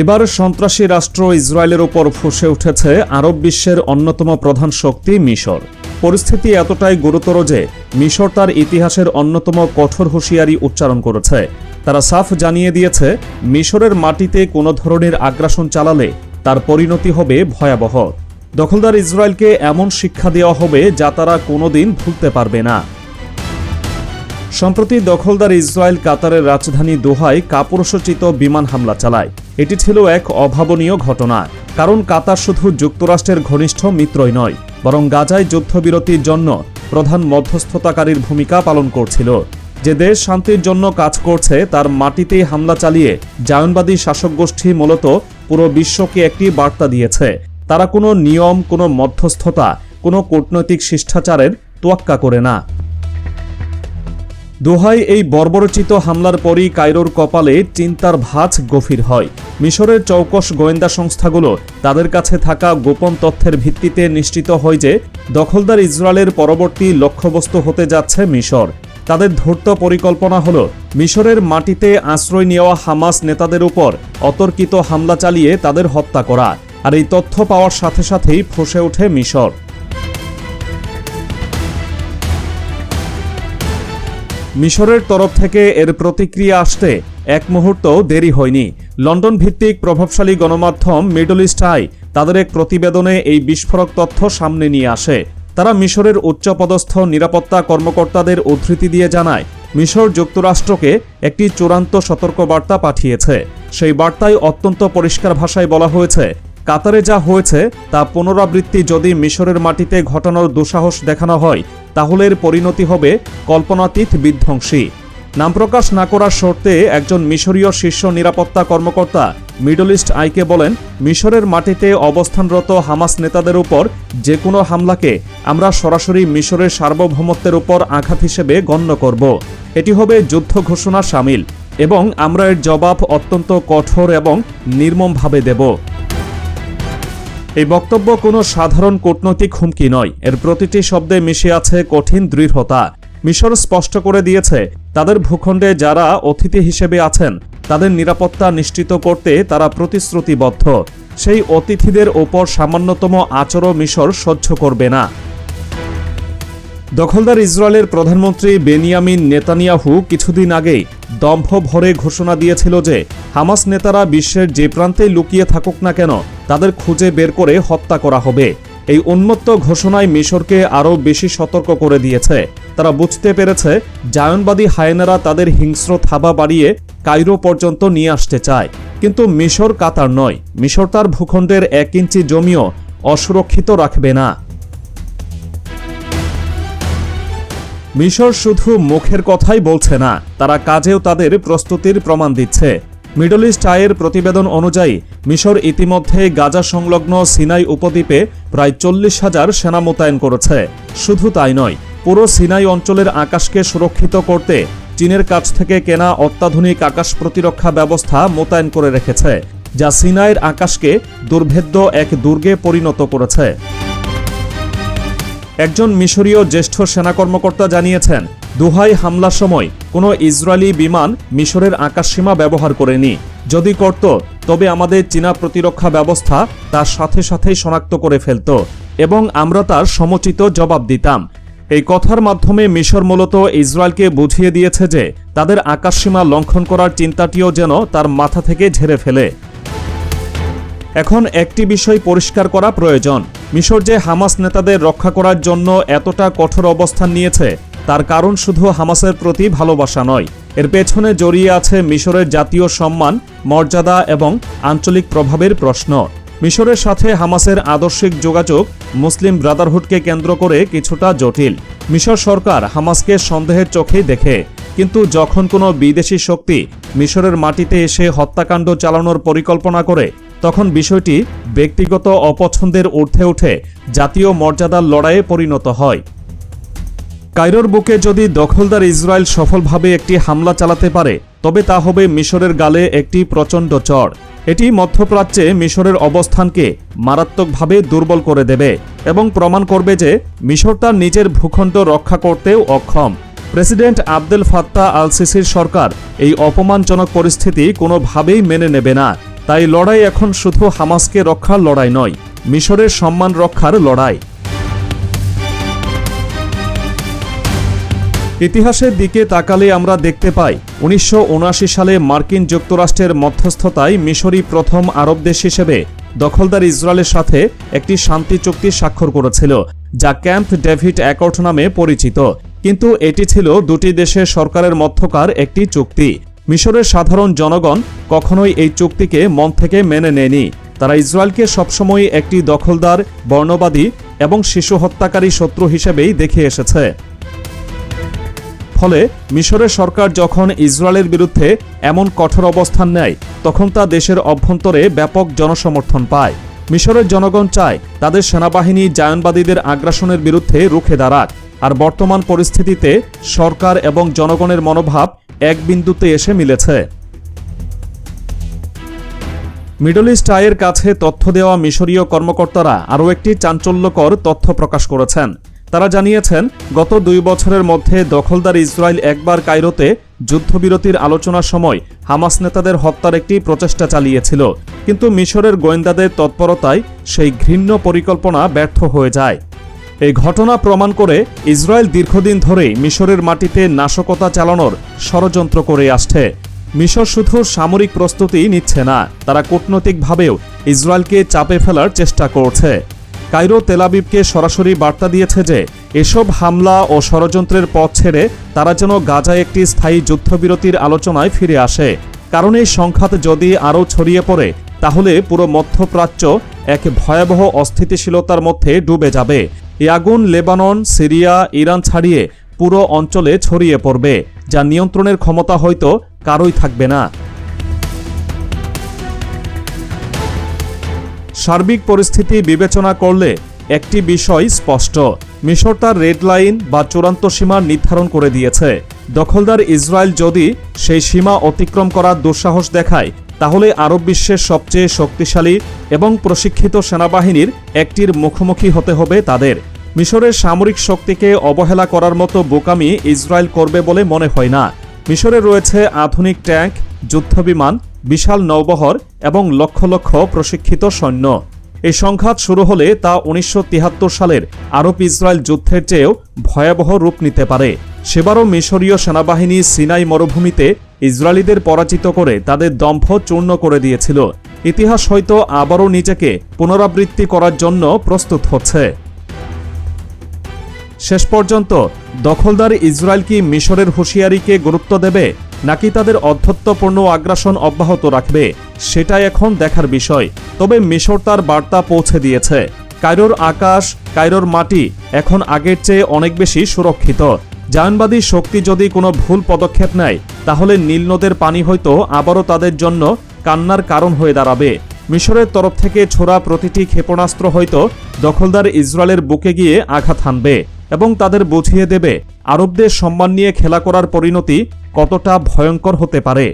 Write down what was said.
এবার সন্ত্রাসী রাষ্ট্র ইসরায়েলের ওপর ফুসে উঠেছে আরব বিশ্বের অন্যতম প্রধান শক্তি মিশর। পরিস্থিতি এতটাই গুরুতর যে মিশর তার ইতিহাসের অন্যতম কঠোর হুঁশিয়ারি উচ্চারণ করেছে। তারা সাফ জানিয়ে দিয়েছে, মিশরের মাটিতে কোনো ধরনের আগ্রাসন চালালে তার পরিণতি হবে ভয়াবহ। দখলদার ইসরায়েলকে এমন শিক্ষা দেওয়া হবে যা তারা কোনোদিন ভুলতে পারবে না। সম্প্রতি দখলদার ইসরায়েল কাতারের রাজধানী দোহায় কাপুরুষোচিত বিমান হামলা চালায়। এটি ছিল এক অভাবনীয় ঘটনা, কারণ কাতার শুধু যুক্তরাষ্ট্রের ঘনিষ্ঠ মিত্রই নয়, বরং গাজায় যুদ্ধবিরতির জন্য প্রধান মধ্যস্থতাকারীর ভূমিকা পালন করছিল। যে দেশ শান্তির জন্য কাজ করছে, তার মাটিতেই হামলা চালিয়ে জায়নবাদী শাসক গোষ্ঠী মূলত পুরো বিশ্বকে একটি বার্তা দিয়েছে। তারা কোনো নিয়ম, কোনো মধ্যস্থতা, কোনো কূটনৈতিক শিষ্টাচারের তোয়াক্কা করে না। দোহায় এই বর্বরচিত হামলার পরই কায়রোর কপালে চিন্তার ভাঁজ গভীর হয়। মিশরের চৌকস গোয়েন্দা সংস্থাগুলো তাদের কাছে থাকা গোপন তথ্যের ভিত্তিতে নিশ্চিত হয় যে দখলদার ইসরায়েলের পরবর্তী লক্ষ্যবস্তু হতে যাচ্ছে মিশর। তাদের ধূর্ত পরিকল্পনা হল মিশরের মাটিতে আশ্রয় নেওয়া হামাস নেতাদের উপর অতর্কিত হামলা চালিয়ে তাদের হত্যা করা। আর এই তথ্য পাওয়ার সাথে সাথেই ফসে ওঠে মিশর। মিশরের তরফ থেকে এর প্রতিক্রিয়া আসতে এক মুহূর্তও দেরি হয়নি। লন্ডন ভিত্তিক প্রভাবশালী গণমাধ্যম মিডল ইস্ট আই তাদের এক প্রতিবেদনে এই বিস্ফোরক তথ্য সামনে নিয়ে আসে। তারা মিশরের উচ্চপদস্থ নিরাপত্তা কর্মকর্তাদের উদ্ধৃতি দিয়ে জানায়, মিশর যুক্তরাষ্ট্রকে একটি চূড়ান্ত সতর্কবার্তা পাঠিয়েছে। সেই বার্তায় অত্যন্ত পরিষ্কার ভাষায় বলা হয়েছে, কাতারে যা হয়েছে তা পুনরাবৃত্তি যদি মিশরের মাটিতে ঘটানোর দুঃসাহস দেখানো হয় তাহলে এর পরিণতি হবে কল্পনাতীত বিধ্বংসী। নাম প্রকাশ না করার শর্তে একজন মিশরীয় শীর্ষ নিরাপত্তা কর্মকর্তা মিডল ইস্ট আইকে বলেন, মিশরের মাটিতে অবস্থানরত হামাস নেতাদের উপর যে কোনো হামলাকে আমরা সরাসরি মিশরের সার্বভৌমত্বের উপর আঘাত হিসেবে গণ্য করব। এটি হবে যুদ্ধ ঘোষণা সামিল এবং আমরা এর জবাব অত্যন্ত কঠোর এবং নির্মমভাবে দেব। এই বক্তব্য কোনো সাধারণ কূটনৈতিক হুমকি নয়। এর প্রতিটি শব্দে মিশে আছে কঠিন দৃঢ়তা। মিশর স্পষ্ট করে দিয়েছে, তাদের ভূখণ্ডে যারা অতিথি হিসেবে আছেন, তাদের নিরাপত্তা নিশ্চিত করতে তারা প্রতিশ্রুতিবদ্ধ। সেই অতিথিদের ওপর সামান্যতম আচরণ মিশর সহ্য করবে না। দখলদার ইসরায়েলের প্রধানমন্ত্রী বেনিয়ামিন নেতানিয়াহু কিছুদিন আগেই দম্ভ ভরে ঘোষণা দিয়েছিল যে হামাস নেতারা বিশ্বের যে প্রান্তে লুকিয়ে থাকুক না কেন, তাদের খুঁজে বের করে হত্যা করা হবে। এই উন্মত্ত ঘোষণায় মিশরকে আরও বেশি সতর্ক করে দিয়েছে। তারা বুঝতে পেরেছে, জায়নবাদী হায়নারা তাদের হিংস্র থাবা বাড়িয়ে কায়রো পর্যন্ত নিয়ে আসতে চায়। কিন্তু মিশর কাতার নয়। মিশর তার ভূখণ্ডের এক ইঞ্চি জমিও অসুরক্ষিত রাখবে না। মিশর শুধু মুখের কথাই বলছে না, তারা কাজেও তাদের প্রস্তুতির প্রমাণ দিচ্ছে। মিডল ইস্ট আয়ের প্রতিবেদন অনুযায়ী, মিশর ইতিমধ্যে গাজা সংলগ্ন সিনাই উপদ্বীপে প্রায় চল্লিশ হাজার সেনা মোতায়েন করেছে। শুধু তাই নয়, পুরো সিনাই অঞ্চলের আকাশকে সুরক্ষিত করতে চীনের কাছ থেকে কেনা অত্যাধুনিক আকাশ প্রতিরক্ষা ব্যবস্থা মোতায়েন করে রেখেছে, যা সিনাইয়ের আকাশকে দুর্ভেদ্য এক দুর্গে পরিণত করেছে। একজন মিশরীয় জ্যেষ্ঠ সেনা কর্মকর্তা জানিয়েছেন, দুহাই হামলার সময় কোনো ইসরায়েলি বিমান মিশরের আকাশসীমা ব্যবহার করেনি। যদি করত, তবে আমাদের চীনা প্রতিরক্ষা ব্যবস্থা তার সাথে সাথেই শনাক্ত করে ফেলত এবং আমরা তার সমুচিত জবাব দিতাম। এই কথার মাধ্যমে মিশর মূলত ইসরায়েলকে বুঝিয়ে দিয়েছে যে তাদের আকাশসীমা লঙ্ঘন করার চিন্তাটিও যেন তার মাথা থেকে ঝেড়ে ফেলে। এখন একটি বিষয় পরিষ্কার করা প্রয়োজন। মিশর যে হামাস নেতাদের রক্ষা করার জন্য এতটা কঠোর অবস্থান নিয়েছে, তার কারণ শুধু হামাসের প্রতি ভালোবাসা নয়। এর পেছনে জড়িয়ে আছে মিশরের জাতীয় সম্মান, মর্যাদা এবং আঞ্চলিক প্রভাবের প্রশ্ন। মিশরের সাথে হামাসের আদর্শিক যোগাযোগ মুসলিম ব্রাদারহুডকে কেন্দ্র করে কিছুটা জটিল। মিশর সরকার হামাসকে সন্দেহের চোখেই দেখে, কিন্তু যখন কোনো বিদেশি শক্তি মিশরের মাটিতে এসে হত্যাকাণ্ড চালানোর পরিকল্পনা করে তখন বিষয়টি ব্যক্তিগত অপছন্দের ঊর্ধ্বে উঠে জাতীয় মর্যাদার লড়াইয়ে পরিণত হয়। কায়রোর বুকে যদি দখলদার ইসরায়েল সফলভাবে একটি হামলা চালাতে পারে, তবে তা হবে মিশরের গালে একটি প্রচণ্ড চড় এটি মধ্যপ্রাচ্যে মিশরের অবস্থানকে মারাত্মকভাবে দুর্বল করে দেবে এবং প্রমাণ করবে যে মিশর তার নিজের ভূখণ্ড রক্ষা করতেও অক্ষম। প্রেসিডেন্ট আবদেল ফাত্তা আল সিসির সরকার এই অপমানজনক পরিস্থিতি কোনোভাবেই মেনে নেবে না। তাই লড়াই এখন শুধু হামাসকে রক্ষার লড়াই নয়, মিশরের সম্মান রক্ষার লড়াই। ইতিহাসের দিকে তাকালে আমরা দেখতে পাই, উনিশশো সালে মার্কিন যুক্তরাষ্ট্রের মধ্যস্থতায় মিশরই প্রথম আরব দেশ হিসেবে দখলদার ইসরায়েলের সাথে একটি শান্তি চুক্তি স্বাক্ষর করেছিল, যা ক্যাম্প ডেভিড অ্যাকর্ড নামে পরিচিত। কিন্তু এটি ছিল দুটি দেশের সরকারের মধ্যকার একটি চুক্তি। মিশরের সাধারণ জনগণ কখনোই এই চুক্তিকে মন থেকে মেনে নেয়নি। তারা ইসরায়েলকে সবসময় একটি দখলদার, বর্ণবাদী এবং শিশু হত্যাকারী শত্রু হিসেবেই দেখে এসেছে। ফলে মিশরের সরকার যখন ইসরায়েলের বিরুদ্ধে এমন কঠোর অবস্থান নেয়, তখন তা দেশের অভ্যন্তরে ব্যাপক জনসমর্থন পায়। মিশরের জনগণ চায় তাদের সেনাবাহিনী জায়নবাদীদের আগ্রাসনের বিরুদ্ধে রুখে দাঁড়াক। আর বর্তমান পরিস্থিতিতে সরকার এবং জনগণের মনোভাব এক বিন্দুতে এসে মিলেছে। মিডল ইস্ট আয়ের কাছে তথ্য দেওয়া মিশরীয় কর্মকর্তারা আরও একটি চাঞ্চল্যকর তথ্য প্রকাশ করেছেন। তারা জানিয়েছেন, গত দুই বছরের মধ্যে দখলদার ইসরায়েল একবার কায়রোতে যুদ্ধবিরতির আলোচনার সময় হামাস নেতাদের হত্যার একটি প্রচেষ্টা চালিয়েছিল। কিন্তু মিশরের গোয়েন্দাদের তৎপরতায় সেই ঘৃণ্য পরিকল্পনা ব্যর্থ হয়ে যায়। এই ঘটনা প্রমাণ করে ইসরায়েল দীর্ঘদিন ধরেই মিশরের মাটিতে নাশকতা চালানোর ষড়যন্ত্র করে আসছে। মিশর শুধু সামরিক প্রস্তুতি নিচ্ছে না, তারা কূটনৈতিকভাবেও ইসরায়েলকে চাপে ফেলার চেষ্টা করছে। কায়রো তেলাবিবকে সরাসরি বার্তা দিয়েছে যে, এসব হামলা ও ষড়যন্ত্রের পথ ছেড়ে তারা যেন গাজায় একটি স্থায়ী যুদ্ধবিরতির আলোচনায় ফিরে আসে। কারণ এই সংঘাত যদি আরও ছড়িয়ে পড়ে, তাহলে পুরো মধ্যপ্রাচ্য এক ভয়াবহ অস্থিতিশীলতার মধ্যে ডুবে যাবে। এই আগুন লেবানন, সিরিয়া, ইরান ছাড়িয়ে পুরো অঞ্চলে ছড়িয়ে পড়বে, যা নিয়ন্ত্রণের ক্ষমতা হয়তো কারোই থাকবে না। সার্বিক পরিস্থিতি বিবেচনা করলে একটি বিষয় স্পষ্ট, মিশর তার রেড লাইন বা চূড়ান্ত সীমা নির্ধারণ করে দিয়েছে। দখলদার ইসরায়েল যদি সেই সীমা অতিক্রম করার দুঃসাহস দেখায়, তাহলে আরব বিশ্বের সবচেয়ে শক্তিশালী এবং প্রশিক্ষিত সেনাবাহিনীর একটির মুখোমুখি হতে হবে তাদের। মিশরের সামরিক শক্তিকে অবহেলা করার মতো বোকামি ইসরায়েল করবে বলে মনে হয় না। মিশরে রয়েছে আধুনিক ট্যাঙ্ক, যুদ্ধবিমান, বিশাল নৌবহর এবং লক্ষ লক্ষ প্রশিক্ষিত সৈন্য। এই সংঘাত শুরু হলে তা উনিশশো তিয়াত্তর সালের আরব ইসরায়েল যুদ্ধের চেয়েও ভয়াবহ রূপ নিতে পারে। সেবারও মিশরীয় সেনাবাহিনী সিনাই মরুভূমিতে ইসরায়েলিদের পরাজিত করে তাদের দম্ভ চূর্ণ করে দিয়েছিল। ইতিহাস হয়তো আবারও নিজেকে পুনরাবৃত্তি করার জন্য প্রস্তুত হচ্ছে। শেষ পর্যন্ত দখলদার ইসরায়েল কি মিশরের হুঁশিয়ারিকে গুরুত্ব দেবে, নাকি তাদের অধ্যত্বপূর্ণ আগ্রাসন অব্যাহত রাখবে, সেটাই এখন দেখার বিষয়। তবে মিশর তার বার্তা পৌঁছে দিয়েছে। কায়রোর আকাশ, কায়রোর মাটি এখন আগের চেয়ে অনেক বেশি সুরক্ষিত। জায়নবাদী শক্তি যদি কোনো ভুল পদক্ষেপ নেয়, তাহলে নীল নদের পানি হয়তো আবারও তাদের জন্য কান্নার কারণ হয়ে দাঁড়াবে। মিশরের তরফ থেকে ছোড়া প্রতিটি ক্ষেপণাস্ত্র হয়তো দখলদার ইসরায়েলের বুকে গিয়ে আঘাত হানবে। এবং তাদের বুঝিয়ে দেবে আরবদের সম্মান নিয়ে খেলা করার পরিণতি কতটা ভয়ঙ্কর হতে পারে।